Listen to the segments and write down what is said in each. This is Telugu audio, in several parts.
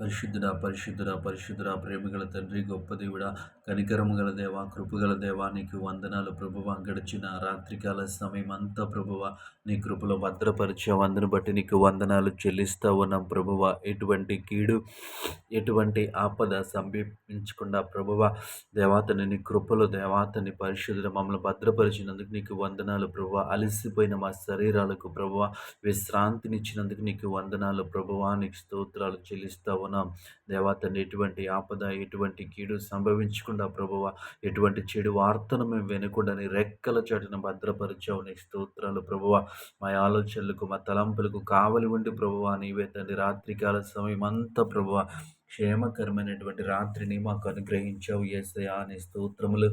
పరిశుద్ధుడ పరిశుద్ధుడ పరిశుద్ధుడ ప్రేమిగల తండ్రి గొప్ప దేవుడ కనికరము గల దేవ కృపగల దేవ నీకు వందనాలు ప్రభువ గడిచిన రాత్రికాల సమయం అంతా ప్రభువ నీ కృపలో భద్రపరిచే వందను బట్టి నీకు వందనాలు చెల్లిస్తూ ఉన్నాం ప్రభువ. ఎటువంటి కీడు ఎటువంటి ఆపద సమీపించకుండా ప్రభువ దేవాతని నీ కృపలో దేవాతని పరిశుద్ధుడు మమ్మల్ని భద్రపరిచినందుకు నీకు వందనాలు ప్రభువ. అలసిపోయిన మా శరీరాలకు ప్రభువ విశ్రాంతినిచ్చినందుకు నీకు వందనాలు ప్రభువ. నీకు స్తోత్రాలు చెల్లిస్తావు ఉన్నాం. దేవా తండ్రి ఎటువంటి ఆపద ఎటువంటి కీడు సంభవించకుండా ప్రభువ ఎటువంటి చెడు వార్తను మేము వినకుండాని రెక్కల చాటున భద్రపరిచావు. నీ స్తోత్రాలు ప్రభువ మా ఆలోచనలకు మా తలంపులకు కావలి ఉండి ప్రభువ నీవే తండ్రి రాత్రికాల సమయం అంతా ప్రభువ క్షేమకరమైనటువంటి రాత్రిని మాకు అనుగ్రహించావు. ఏసయా నీ స్తోత్రములు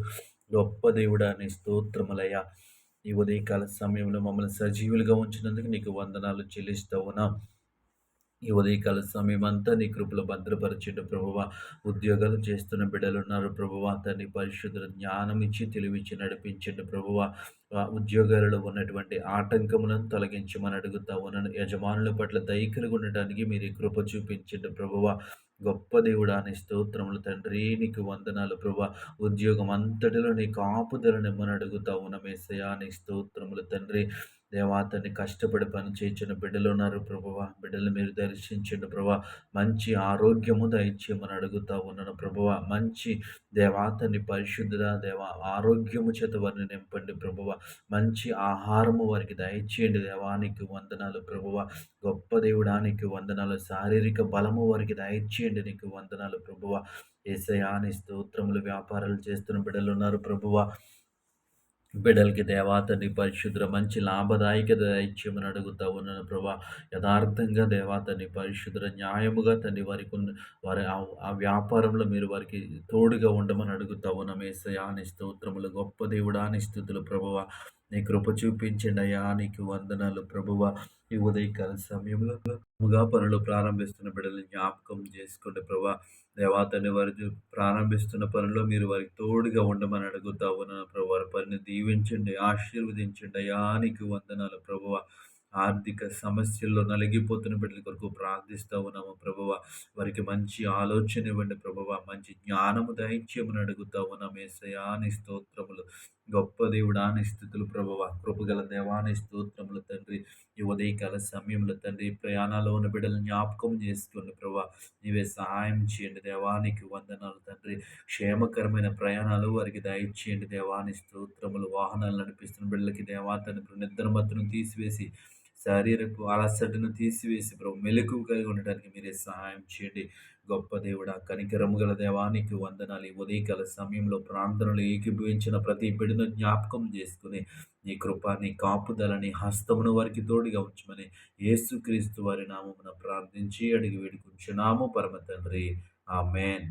గొప్ప దేవుడా నీ స్తోత్రములయ్యా. ఈ ఉదయకాల సమయంలో మమ్మల్ని సజీవులుగా ఉంచినందుకు నీకు వందనాలు చెల్లిస్తూ ఉన్నాం. ఈ ఉదయకాల సమయమంతా అంతా నీ కృపలు భద్రపరచండి ప్రభువ. ఉద్యోగాలు చేస్తున్న బిడ్డలున్నారు ప్రభువ. తన్ని పరిశుద్ధ జ్ఞానం ఇచ్చి తెలివిచ్చి నడిపించండి ప్రభువ. ఉద్యోగాలలో ఉన్నటువంటి ఆటంకములను తొలగించమని అడుగుతా ఉన్నాను. యజమానుల పట్ల దైఖలు ఉండటానికి మీరు కృప చూపించండి ప్రభువ. గొప్ప దేవుడా నీ స్తోత్రములు తండ్రి నీకు వందనాలు ప్రభా ఉద్యోగం అంతటిలో నీ కాపుదల ఇమ్మని అడుగుతా ఉన్నమేసయా నీ స్తోత్రములు తండ్రి. దేవాతని కష్టపడి పని చేయించిన బిడ్డలు ఉన్నారు ప్రభువ. బిడ్డలు మీరు దర్శించండి ప్రభా మంచి ఆరోగ్యము దయచేయమని అడుగుతా ఉన్నాను ప్రభువ. మంచి దేవాతని పరిశుద్ధుల దేవ. ఆరోగ్యము చేత వారిని నింపండి ప్రభువ. మంచి ఆహారము వారికి దయచేయండి దేవానికి వందనాలు ప్రభువ. గొప్ప దేవుడానికి వందనాలు. శారీరక బలము వారికి దయచేయండి నీకు వందనాలు ప్రభువ. ఏసయాని స్తోత్రములు వ్యాపారాలు చేస్తున్న బిడ్డలు ఉన్నారు ప్రభువ. బిడల్కి దేవాతని పరిశుద్ర మంచి లాభదాయక దైత్యమని అడుగుతా ఉన్నాను ప్రభా. యథార్థంగా దేవాతని పరిశుద్ర న్యాయముగా తండ్రి వారికి వారి ఆ వ్యాపారంలో మీరు వారికి తోడుగా ఉండమని అడుగుతా ఉన్నాం. ఏసయాని స్తోత్రములు గొప్ప దేవుడాని స్థుతులు ప్రభువ నీ కృప చూపించండి అయ్యా. నీకు వందనాలు ప్రభువ. ఈ ఉదయకాల సమయంలో ముగా పనులు ప్రారంభిస్తున్న బిడ్డలు జ్ఞాపకం చేసుకోండి ప్రభా దేవాతని వారి ప్రారంభిస్తున్న పనుల్లో మీరు వారికి తోడుగా ఉండమని అడుగుతా ఉన్నాను ప్రభు. వారి పనిని దీవించండి ఆశీర్వదించండి అయ్యా. నీకు వందనాలు ప్రభువ. ఆర్థిక సమస్యల్లో నలిగిపోతున్న బిడ్డల కొరకు ప్రార్థిస్తూ ఉన్నాము ప్రభువ. వారికి మంచి ఆలోచన ఇవ్వండి ప్రభువ. మంచి జ్ఞానము దైత్యమును అడుగుతా ఉన్నాం ఏసయాని స్తోత్రములు గొప్ప దేవుడాని స్థితులు ప్రభవ. కృపగల దేవాని స్తోత్రములు తండ్రి. ఈ ఉదయకాల సమయంలో తండ్రి. ప్రయాణాల్లో ఉన్న బిడ్డలు జ్ఞాపకం చేసుకోండి ప్రభా నీవే సహాయం చేయండి దేవానికి వందనాలు తండ్రి. క్షేమకరమైన ప్రయాణాలు వారికి దయచేయండి దేవాని స్తోత్రములు. వాహనాలు నడిపిస్తున్న బిడ్డలకి దేవా తండ్రి. నిద్రమత్తును తీసివేసి శారీరపు అలసటను తీసివేసి ప్రభు మెలకు కలిగి ఉండడానికి మీరే సహాయం చేయండి. గొప్ప దేవుడ కనికరము గల దేవానికి వందనాలు. ఉదయకాల సమయంలో ప్రార్థనలు ఏకీభవించిన ప్రతి బిడ్డను జ్ఞాపకం చేసుకుని నీ కృప నీ హస్తమును వారికి తోడుగా ఉంచమని యేసుక్రీస్తు వారి నామమున ప్రార్థించి అడిగి వేడుకుంటున్నాము పరమ తండ్రి. ఆ మేన్